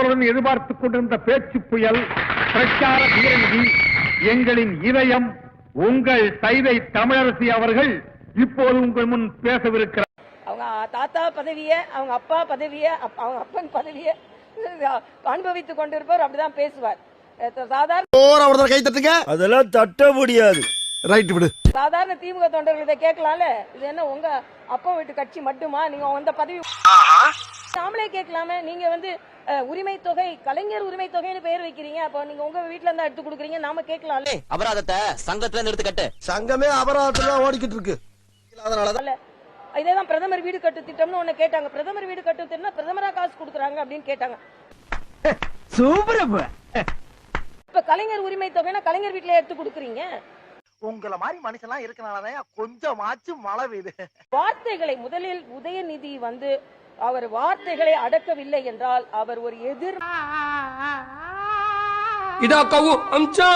ஆவலுடன் எதிர்பார்த்துக் கொண்டிருந்த பேச்சு புயல் பிரச்சார பீரங்கி எங்களின் இதயம் உங்கள் தைதை தமிழரசி அவர்கள் இப்போது உங்கள் முன் பேசவிருக்கிறார். அவங்க தாத்தா பதவிய அவங்க அப்பா பதவிய அவங்க அப்பன் பதவிய அனுபவித்துக் கொண்டிருப்பவர் அப்படிதான் பேசுவார். சாதாரண கை தட்டுங்க. அதெல்லாம் தட்ட முடியாது. ரைட் விடு. சாதாரண திமுக தொண்டர்கள் இதை கேட்கலாம்ல? இது என்ன உங்க அப்பா வீட்டு கட்சி மட்டுமா? நீங்க அந்த பதவி கேட்கலாமே. நீங்க வந்து உரிமை தொகை கலைஞர் உரிமை தொகைன்னு பேர் வைக்கிறீங்க. அப்போ நீங்க உங்க வீட்ல இருந்தா எடுத்து கொடுக்குறீங்க. நாம கேட்கலாம்ல. அபராதத்தை சங்கத்துல இருந்து எடுத்து கட்டு சங்கமே அபராதத்துல தான் ஓடிக்கிட்டு இருக்கு. அதனாலதான் இதேதான் பிரதமர் வீடு கட்டு திட்டம்னு ஒண்ணு கேட்டாங்க. பிரதமர் வீடு கட்டு திட்டம்னா பிரதமரா காசு கொடுக்குறாங்க அப்படின்னு கேட்டாங்க. இப்ப கலைஞர் உரிமை தொகைனா கலைஞர் வீட்ல எடுத்து கொடுக்குறீங்க? உங்கள மாதிரி மனுஷன்லாம் இருக்கனாலதான் கொஞ்சமாச்சும் மழை பெய்யுது. வார்த்தைகளை முதலில் உதயநிதி வந்து அவர் வார்த்தைகளை அடக்கவில்லை என்றால் அவர் ஒரு எதிர் இதா கவு அம்சா.